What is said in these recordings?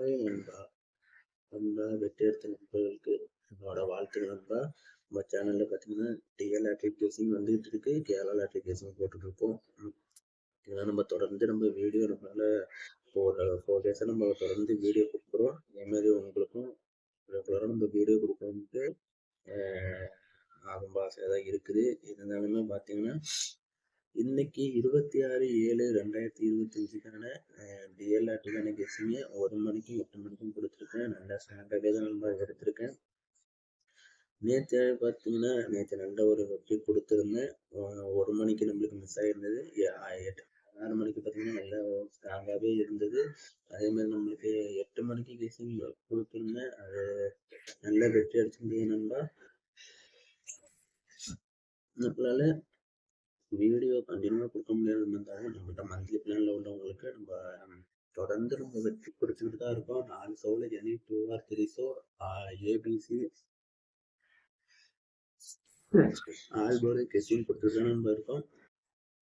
நண்பா. நண்பா வெற்றி எடுத்த நண்பர்களுக்கு என்னோட வாழ்த்துக்கள் நண்பா. நம்ம சேனல்ல பார்த்தீங்கன்னா டிஎல் அட்ரிகேஷன் வந்துகிட்டு இருக்கு. கேரளா அட்ரிகேஷன் போட்டுட்டு இருக்கோம். ஏன்னா நம்ம தொடர்ந்து நம்ம வீடியோ நம்மளால ஃபோர் ஃபோர் டேஸாக நம்ம தொடர்ந்து வீடியோ கொடுக்குறோம். அதே மாதிரி உங்களுக்கும் ரெகுலராக நம்ம வீடியோ கொடுக்கணுன்ட்டு ரொம்ப ஆசையாக தான் இருக்குது. இருந்தாலுமே பார்த்தீங்கன்னா இன்னைக்கு இருபத்தி ஆறு ஏழு ரெண்டாயிரத்தி இருபத்தஞ்சுக்கான டிஎல்ஆர்டிக்கான கெஸ்ஸிங்க ஒரு மணிக்கும் எட்டு மணிக்கும் கொடுத்துருக்கேன். நல்லா ஸ்டாண்டர்டே தான் நம்ம எடுத்திருக்கேன். நேற்று பார்த்தீங்கன்னா நேற்று நல்ல ஒரு வெற்றி கொடுத்துருந்தேன். ஒரு மணிக்கு நம்மளுக்கு மிஸ் ஆகிருந்தது எட்டு ஆறு மணிக்கு பார்த்தீங்கன்னா நல்லா ஸ்ட்ராங்காகவே இருந்தது. அதே மாதிரி நம்மளுக்கு எட்டு மணிக்கு கெஸ்ஸிங் கொடுத்துருந்தேன். அது நல்ல வெற்றி அடிச்சிருந்தது நண்பா. நம்மளால வீடியோ கண்டினியூவாக கொடுக்க முடியாது இருந்தாலும் நம்மகிட்ட மந்த்லி பிளானில் உள்ளவங்களுக்கு நம்ம தொடர்ந்து நம்ம வெற்றி கொடுத்துக்கிட்டு தான் இருக்கோம். நாலு ஷோவில் any two or three show ABC all board guessing கொடுத்துட்டு தான் நம்ம இருக்கோம்.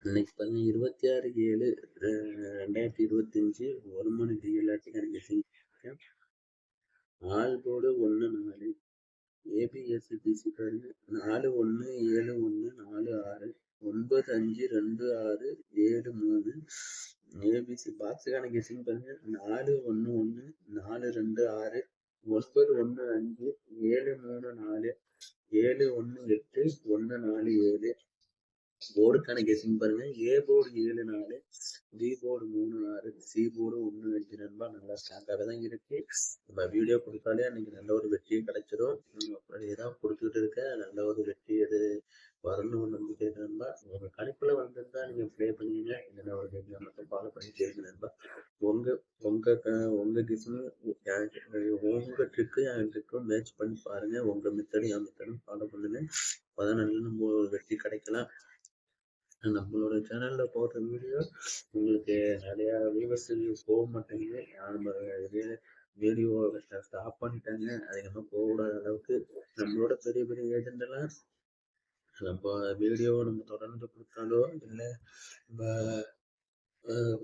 இன்னைக்கு பார்த்தீங்கன்னா இருபத்தி ஆறு ஏழு ரெண்டாயிரத்தி இருபத்தஞ்சி ஒரு மணி டிஎல்ஆர்டிக்கான கெஸ்டின் ஆல்போர்டு ஒன்று நாலு ஏபிஎஸ்சிபிசி நாலு ஒன்று ஏழு ஒன்று ஒன்பது அஞ்சு ரெண்டு ஆறு ஏழு மூணு ஏபிசி பாக்ஸுக்கான கெஸிங் பாருங்க நாலு ஒன்று ஒன்று நாலு ரெண்டு ஆறு ஒன்பது ஒன்று அஞ்சு ஏழு மூணு நாலு ஏழு ஒன்று எட்டு ஒன்று நாலு ஏழு. போர்டுக்கான கெஸிங் பாருங்க ஏ போர்டு ஏழு நாலு விவோடு போர்டு மூணு ஆறு சிபோடு ஒன்று அஞ்சு நண்பா நல்லா ஸ்ட்ராங்காகவே தான் இருக்கு. நம்ம வீடியோ கொடுத்தாலே அன்னைக்கு நல்ல ஒரு வெற்றியும் கிடைச்சிடும் அப்படியே தான் கொடுத்துக்கிட்டு இருக்கேன் நல்ல ஒரு வெற்றி அது வரணும் நம்பிக்கை நண்பா. உங்க கணிப்புல வந்திருந்தா நீங்க ப்ளே பண்ணுவீங்க. இல்லைன்னா ஒரு கேட்க மட்டும் ஃபாலோ பண்ணிட்டே இருக்கு நண்பா. உங்க உங்க உங்க கிஃப்ட்னு உங்க ட்ரிக்கு என் ட்ரிக்கும் மேட்ச் பண்ணி பாருங்க. உங்க மெத்தடும் என் மெத்தடும் ஃபாலோ பண்ணுங்க. அதான் நல்ல நம்ம வெற்றி கிடைக்கலாம். நம்மளோட சேனல்ல போடுற வீடியோ உங்களுக்கு நிறைய வியூவர்ஸ் போக மாட்டேங்குது. நம்ம வீடியோ ஸ்டாப் பண்ணிட்டாங்க. அதிகமாக போகக்கூடாத அளவுக்கு நம்மளோட பெரிய பெரிய ஏஜென்ட் எல்லாம் நம்ம வீடியோ நம்ம தொடர்ந்து கொடுத்தாலோ இல்லை நம்ம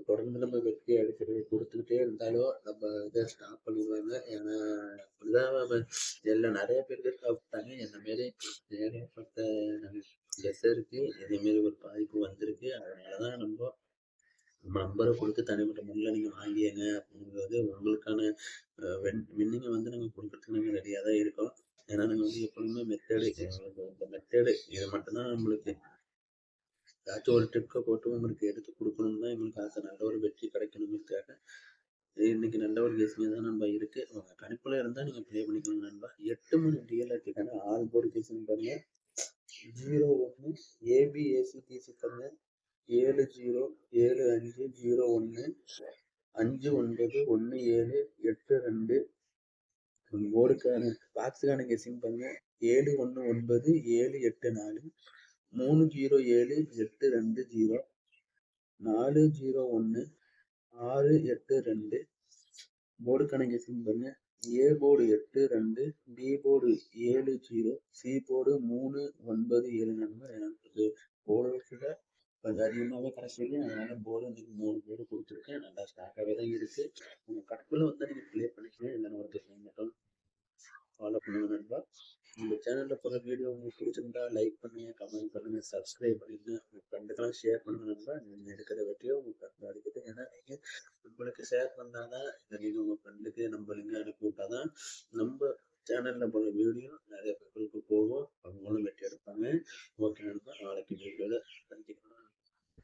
தொடர்ந்து நம்ம வெற்றி அடிக்கிறது கொடுத்துக்கிட்டே இருந்தாலும் நம்ம இதை ஸ்டாப் பண்ணிடுவாங்க. ஏன்னா அப்படிதான் எல்லாம் நிறைய பேருக்கு சாப்பிட்டாங்க என்ன மாரி நிறைய கெசருக்கு இதே இதேமாரி ஒரு பாதிப்பு வந்திருக்கு. அதனாலதான் நம்ம நம்பரை கொடுத்து தனிப்பட்ட முறையில் நீங்கள் வாங்கியங்க அப்படிங்கிறது உங்களுக்கான வின்னிங்கை வந்து நாங்கள் கொடுக்கறதுக்கு நாங்கள் ரெடியாக தான் இருக்கோம். ஏன்னா நாங்கள் வந்து எப்பொழுதுமே மெத்தேடு இந்த மெத்தேடு இது மட்டும்தான் நம்மளுக்கு ஏதாச்சும் ஒரு ட்ரிப்பை போட்டு உங்களுக்கு எடுத்து கொடுக்கணும் தான் எங்களுக்கு ஆசை. நல்ல ஒரு வெற்றி கிடைக்கணுங்கிறதுக்காக. இன்னைக்கு நல்ல ஒரு கேசிங்க தான் நண்பா இருக்கு. உங்க கணிப்புல இருந்தா நீங்க ப்ளே பண்ணிக்கோங்க நண்பா. எட்டு மணி டிஎல்ஆர்டிக்கான ஆல் போர்டு கேசிங் பாருங்க ஜீரோ ஒன்று ஏபிஏசி கேசி ஏழு ஜீரோ ஏழு அஞ்சு ஜீரோ ஒன்று அஞ்சு ஒன்பது ஒன்று ஏழு எட்டு ரெண்டு. ஓடுக்கான பாக்ஸுக்கான கெஸிங் பாருங்க ஏழு ஒன்று ஒன்பது ஏழு எட்டு நாலு. மூணு ஜீரோ ஏழு எட்டு ரெண்டு ஜீரோ. நாலு ஜீரோ ஒன்று ஆறு எட்டு ரெண்டு. போர்டு கணக்கு பண்ணு. ஏ போர்டு எட்டு ரெண்டு பி போர்டு ஏழு ஜீரோ சி போர்டு மூணு ஒன்பது ஏழு நம்பர் எனக்கு போர்டு கொஞ்சம் அதிகமாகவே கிடைச்சிருக்கு. அதனால போர்டு வந்து மூணு போர்டு கொடுத்துருக்கேன். நல்லா ஸ்டாக்காகவே தான் இருக்கு. உங்கள் கட்டுக்குள்ள வந்து நீங்கள் ப்ளே பண்ணிக்கலாம் இல்லைன்னா ஒரு மட்டும் ஃபாலோ பண்ணுங்க நண்பா. இந்த சேனலில் போகிற வீடியோ உங்களுக்கு பிடிச்சிருந்தா லைக் பண்ணுங்க கமெண்ட் பண்ணுங்க சப்ஸ்கிரைப் பண்ணிடுங்க உங்கள் ஃப்ரெண்டுக்கெல்லாம் ஷேர் பண்ணுங்க நண்பா. நீங்கள் எடுக்கிற வெற்றியோ உங்களுக்கு ஃப்ரெண்ட் அடிக்கிறது ஏன்னா நீங்கள் நம்மளுக்கு ஷேர் பண்ணாதான் இந்த வீடியோ உங்கள் ஃப்ரெண்டுக்கு நம்ம லிங்க் அனுப்பி விட்டாதான் நம்ம சேனல்ல போகிற வீடியோ நிறைய பேர்களுக்கு போகும். அவங்களும் வெட்டி எடுப்பாங்க. ஓகே நாளைக்கு வீடியோவில்